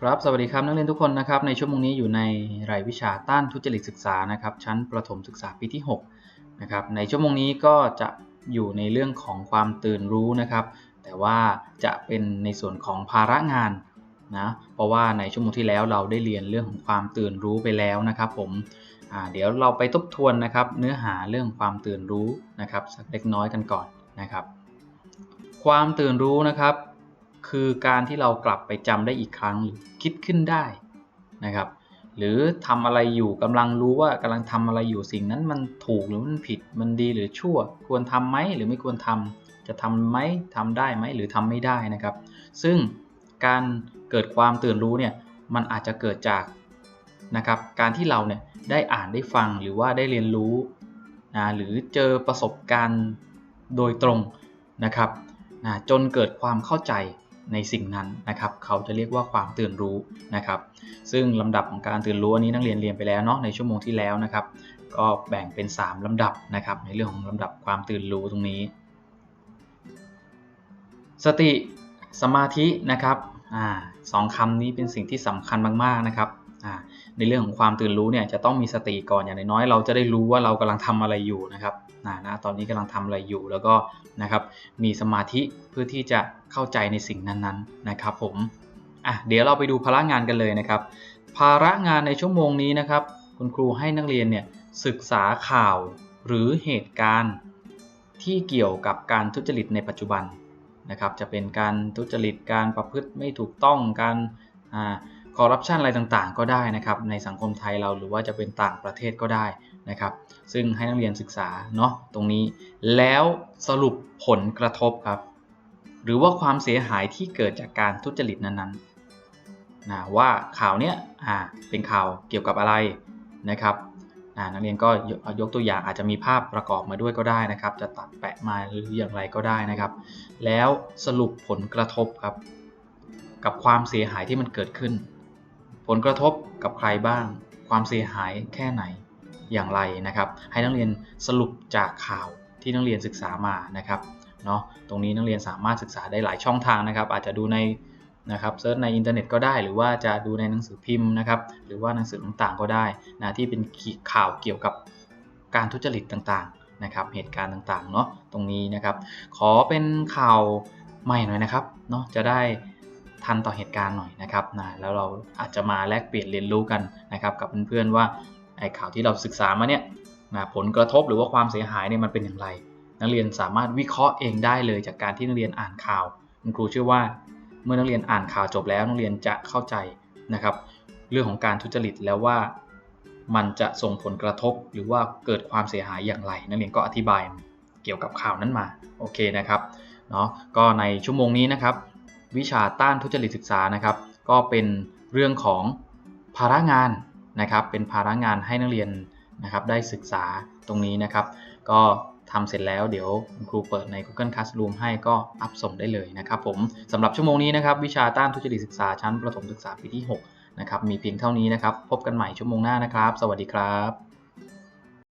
ครับสวัสดีครับนักเรียนทุกคนนะครับในชั่วโมงนี้อยู่ในรายวิชาต้านทุจริตศึกษานะครับชั้นประถมศึกษาปีที่6นะครับในชั่วโมงนี้ก็จะอยู่ในเรื่องของความตื่นรู้นะครับ แต่ว่าจะเป็นในส่วนของภาระงานนะเพราะว่าในชั่วโมงที่แล้วเราได้เรียนเรื่องของความตื่นรู้ไปแล้วนะครับผมเดี๋ยวเราไปทบทวนนะครับเนื้อหาเรื่องความตื่นรู้นะครับสักเล็กน้อยกันก่อนนะครับ ความตื่นรู้นะครับ คือการที่เรากลับไปจำได้อีกครั้งหรือคิดขึ้นได้นะครับ หรือทำอะไรอยู่กำลังรู้ว่ากำลังทำอะไรอยู่สิ่งนั้นมันถูกหรือมันผิดมันดีหรือชั่ว ควรทำไหมหรือไม่ควรทำจะทำไหมทำได้ไหมหรือทำไม่ได้นะครับ ซึ่งการเกิดความตื่นรู้เนี่ยมันอาจจะเกิดจากนะครับการที่เราเนี่ยได้อ่านได้ฟังหรือว่าได้เรียนรู้นะหรือเจอประสบการณ์โดยตรงนะครับนะจนเกิดความเข้าใจ ในสิ่งนั้นนะครับ เขาจะเรียกว่าความตื่นรู้นะครับ ซึ่งลำดับของการตื่นรู้อันนี้นักเรียนเรียนไปแล้วเนาะในชั่วโมงที่แล้วนะครับ ก็แบ่งเป็น 3 ลำดับนะครับ ในเรื่องของลำดับความตื่นรู้ตรงนี้ สติสมาธินะครับอ่าสองคำนี้เป็นสิ่งที่สำคัญมากๆนะครับอ่าในเรื่องของความตื่นรู้เนี่ยจะต้องมีสติก่อนอย่างน้อยเราจะได้รู้ว่าเรากำลังทำอะไรอยู่นะครับ นะนะตอนนี้กำลังทำอะไรอยู่แล้วก็นะครับมีสมาธิเพื่อที่จะเข้าใจในสิ่งนั้นๆนะครับผมอะเดี๋ยวเราไปดูภาระงานกันเลยนะครับ ภาระงานในชั่วโมงนี้นะครับ คุณครูให้นักเรียนเนี่ยศึกษาข่าวหรือเหตุการณ์ที่เกี่ยวกับการทุจริตในปัจจุบันนะครับ จะเป็นการทุจริตการประพฤติไม่ถูกต้องการอ่า คอร์รัปชันอะไรต่างๆ ก็ได้นะครับในสังคมไทยเราหรือว่าจะเป็นต่างประเทศก็ได้นะครับ ซึ่งให้นักเรียนศึกษาเนาะตรงนี้ แล้วสรุปผลกระทบครับ หรือว่าความเสียหายที่เกิดจากการทุจริตนั้นๆนะว่าข่าวเนี้ยอ่าเป็นข่าวเกี่ยวกับอะไรนะครับนักเรียนก็ยกตัวอย่างอาจจะมีภาพประกอบมาด้วยก็ได้นะครับ จะตัดแปะมาหรืออย่างไรก็ได้นะครับ แล้วสรุปผลกระทบครับ กับความเสียหายที่มันเกิดขึ้น ผลกระทบกับใครบ้าง ความเสียหายแค่ไหนอย่างไรนะครับ ให้นักเรียนสรุปจากข่าวที่นักเรียนศึกษามานะครับเนาะตรงนี้นักเรียนสามารถศึกษาได้หลายช่องทางนะครับ อาจจะดูในนะครับเซิร์ชในอินเทอร์เน็ตก็ได้ หรือว่าจะดูในหนังสือพิมพ์นะครับ หรือว่าหนังสือต่างๆก็ได้นะที่เป็นข่าวเกี่ยวกับการทุจริตต่างๆนะครับเหตุการณ์ต่างๆเนาะตรงนี้นะครับ ขอเป็นข่าวใหม่หน่อยนะครับเนาะจะได้ ทันต่อเหตุการณ์หน่อยนะครับนะแล้วเราอาจจะมาแลกเปลี่ยนเรียนรู้กันนะครับกับเพื่อนๆว่าไอ้ข่าวที่เราศึกษามาเนี่ยนะผลกระทบหรือว่าความเสียหายเนี่ยมันเป็นอย่างไร นักเรียนสามารถวิเคราะห์เองได้เลยจากการที่นักเรียนอ่านข่าวคุณครูเชื่อว่าเมื่อนักเรียนอ่านข่าวจบแล้วนักเรียนจะเข้าใจนะครับ เรื่องของการทุจริตแล้วว่ามันจะส่งผลกระทบหรือว่าเกิดความเสียหายอย่างไร นักเรียนก็อธิบายเกี่ยวกับข่าวนั้นมาโอเคนะครับเนาะก็ในชั่วโมงนี้นะครับ วิชาต้านทุจริตศึกษานะครับ ก็เป็นเรื่องของภาระงานนะครับ เป็นภาระงานให้นักเรียนนะครับ ได้ศึกษาตรงนี้นะครับ ก็ทำเสร็จแล้วเดี๋ยวครูเปิดใน Google Classroom ให้ก็อัพส่งได้เลยนะครับผมสำหรับชั่วโมงนี้นะครับวิชาต้านทุจริตศึกษาชั้นประถมศึกษาปีที่6นะครับมีเพียงเท่านี้นะครับ พบกันใหม่ชั่วโมงหน้านะครับ สวัสดีครับ